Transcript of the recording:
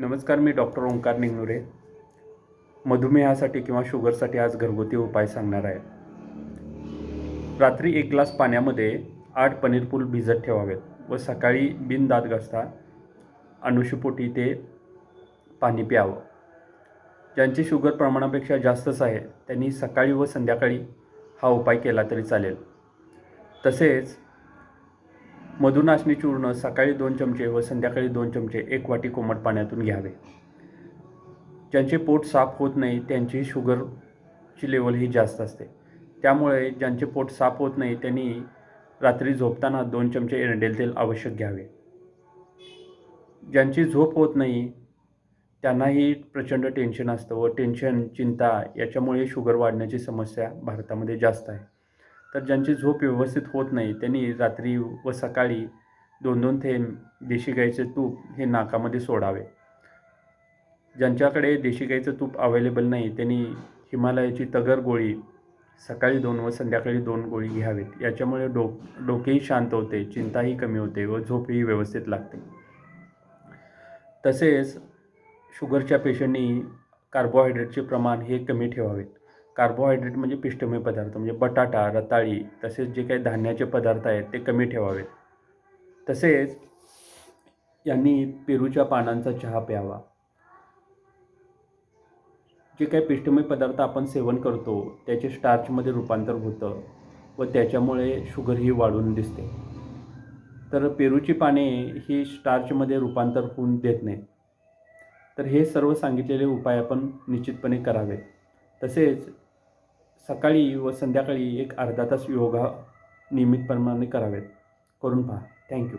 नमस्कार मी डॉक्टर ओंकार निंगनुरे. मधुमेहासाठी किंवा शुगरसाठी आज घरगुती उपाय सांगणार आहे. रात्री एक ग्लास पाण्यामध्ये आठ पनीर पूल भिजत ठेवावेत व सकाळी बिनदात घासता अनुषपोटी ते पाणी प्यावं. ज्यांची शुगर प्रमाणापेक्षा जास्तच आहे त्यांनी सकाळी व संध्याकाळी हा उपाय केला तरी चालेल. तसेच मधुनाशनी चूर्ण सकाळी दोन चमचे व संध्याकाळी दोन चमचे एक वाटी कोमट पाण्यातून घ्यावे. ज्यांचे पोट साफ होत नाही त्यांची शुगरची लेवल ही जास्त असते. त्यामुळे ज्यांचे पोट साफ होत नाही त्यांनी रात्री झोपताना दोन चमचे एरंडेल तेल आवश्यक घ्यावे. ज्यांची झोप होत नाही त्यांनाही प्रचंड टेन्शन असतं व टेन्शन चिंता याच्यामुळे शुगर वाढण्याची समस्या भारतामध्ये जास्त आहे. तर ज्यांची झोप व्यवस्थित होत नाही त्यांनी रात्री व सकाळी दोन दोन थेंब देशी गाईचे तूप हे नाकामध्ये सोडावे. ज्यांच्याकडे देशी गाईचं तूप अवेलेबल नाही त्यांनी हिमालयाची तगर गोळी सकाळी दोन व संध्याकाळी दोन गोळी घ्यावेत. याच्यामुळे डोक डोकेही शांत होते चिंताही कमी होते व झोपही व्यवस्थित लागते. तसेच शुगरच्या पेशंटनी कार्बोहायड्रेटचे प्रमाण हे कमी ठेवावेत. कार्बोहायड्रेट म्हणजे पिष्टमय पदार्थ म्हणजे बटाटा रताळी तसेच जे काही धान्याचे पदार्थ आहेत ते कमी ठेवावेत. तसेच यांनी पेरूच्या पानांचा चहा प्यावा. जे काही पिष्टमय पदार्थ आपण सेवन करतो त्याचे स्टार्चमध्ये रूपांतर होतं व त्याच्यामुळे शुगर ही वाढून दिसते. तर पेरूची पाने ही स्टार्चमध्ये रूपांतर होऊन देत नाही तर हे सर्व सांगितलेले उपाय आपण निश्चितपणे करावे तसेच सकाळी व संध्याकाळी एक अर्धा तास योगा नियमितप्रमाणे करावेत. करून पहा. थँक्यू